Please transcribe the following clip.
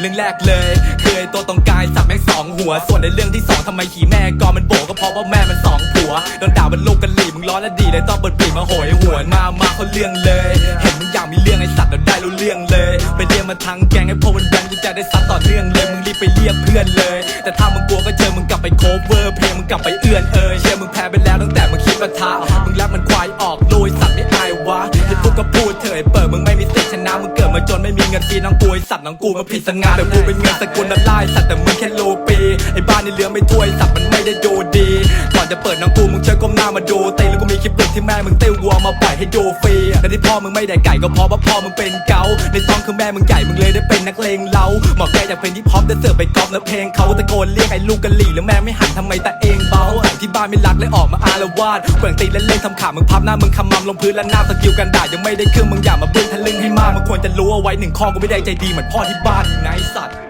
เรื่องแรกเลยคือไอตัวตรงกายสับแม่งสองหัว ส่วนในเรื่องที่สองทำไมขี่แม่กอมันโบกก็เพราะว่าแม่มันสองผัวโดนด่ามันลูกกันหลีมึงร้อนและดีเลยต้องเปิดปีกมาโหยหวนมามาเขาเรื่องเลย เห็นมึงอยากมีเรื่องไอ้สัตว์เราได้รู้เรื่องเลย ไปเรียกมาทั้งแกงไอ้พวกมันแบนกูจะได้ซัดต่อเนื่องเลยมึงรีบไปเรียกเพื่อนเลย แต่ถ้ามึงกลัวก็เจอมึงกลับไปโคเวอร์เพลงมึงกลับไปเอื้อนเอ่ยเชื่อมึงแพ้ไปแล้วตั้งแต่มึงคิดปะทะมึงแลบมันควายออกลุยสัตว์ไม่อายวะที่พูดก็พูดเถอะไอ้เปิดมึงไม่มี มึงเกิดมาจนไม่มีเงินฟรีน้องกูไอสัตว์น้องกูมาผิดสังงานแต่กูเป็นเงินสกุลละลายสัตว์แต่มึงแค่โลปีไอ้บ้านนี่เหลือไม่ถ้วยสัตว์มันไม่ได้ดูดีก่อนจะเปิดน้องกูมึงเชิญก้มหน้ามาดูเตะแล้วกูมีคลิปหนึ่งที่แม่มึงเต้วัวมาปล่อยให้ดูฟรีและที่พ่อมึงไม่ได้ไก่ก็เพราะว่าพ่อมึงเป็นเกาในท้องคือแม่มึงใหญ่มึงเลยได้เป็นนักเลงเราหมอแกอยากเป็นที่พร้อมจะเสิร์ฟไปกอล์ฟแล้วเพลงเขาตะโกนเรียกไอ้ลูกกะหลี่แล้วแม่ไม่หันทำไมแต่เองเบาที่บ้านไม่รักเลยออกมาอารวาสแกว่งตีเล่นๆทำขามึงพับหน้ามึงคำมำลงพื้นแล้วหน้าสกิลกันด่ายังไม่ได้เครื่องมึงอย่ามาบึ้งท ควรจะรู้เอาไว้หนึ่งข้อกูไม่ได้ใจดีเหมือนพ่อที่บ้านไงสัตว์